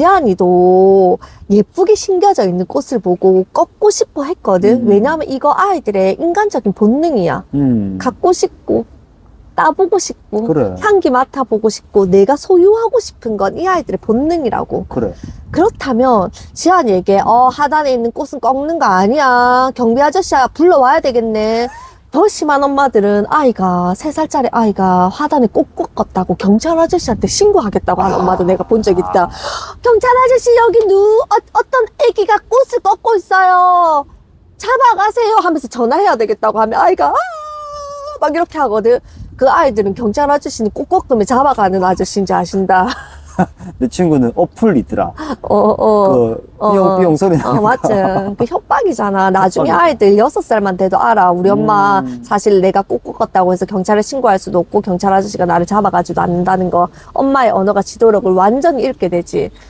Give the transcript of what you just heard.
지안이도 예쁘게 심겨져 있는 꽃을 보고 꺾고 싶어 했거든. 음. 왜냐하면 이거 아이들의 인간적인 본능이야. 음. 갖고 싶고, 따보고 싶고, 그래. 향기 맡아보고 싶고, 내가 소유하고 싶은 건 이 아이들의 본능이라고. 그래. 그렇다면 지안이에게 어 하단에 있는 꽃은 꺾는 거 아니야 경비 아저씨야 불러와야 되겠네 더 심한 엄마들은 아이가 세 살짜리 아이가 화단에 꽃 꺾었다고 경찰 아저씨한테 신고하겠다고 하는 엄마도 내가 본 적 있다. 경찰 아저씨 여기 누 어, 어떤 애기가 꽃을 꺾고 있어요. 잡아가세요 하면서 전화해야 되겠다고 하면 아이가 아, 막 이렇게 하거든. 그 아이들은 경찰 아저씨는 꽃 꺾으면 잡아가는 아저씨인지 아신다 내 친구는 어플 있더라. 어 어 그 어. 삐용 삐용 소리 나는 어, 맞지. 그 협박이잖아. 나중에 협박이지. 아이들 여섯 살만 돼도 알아. 우리 엄마 음. 사실 내가 꼭 꺾었다고 해서 경찰에 신고할 수도 없고 경찰 아저씨가 나를 잡아가지도 않는다는 거. 엄마의 언어가 지도력을 완전히 잃게 되지.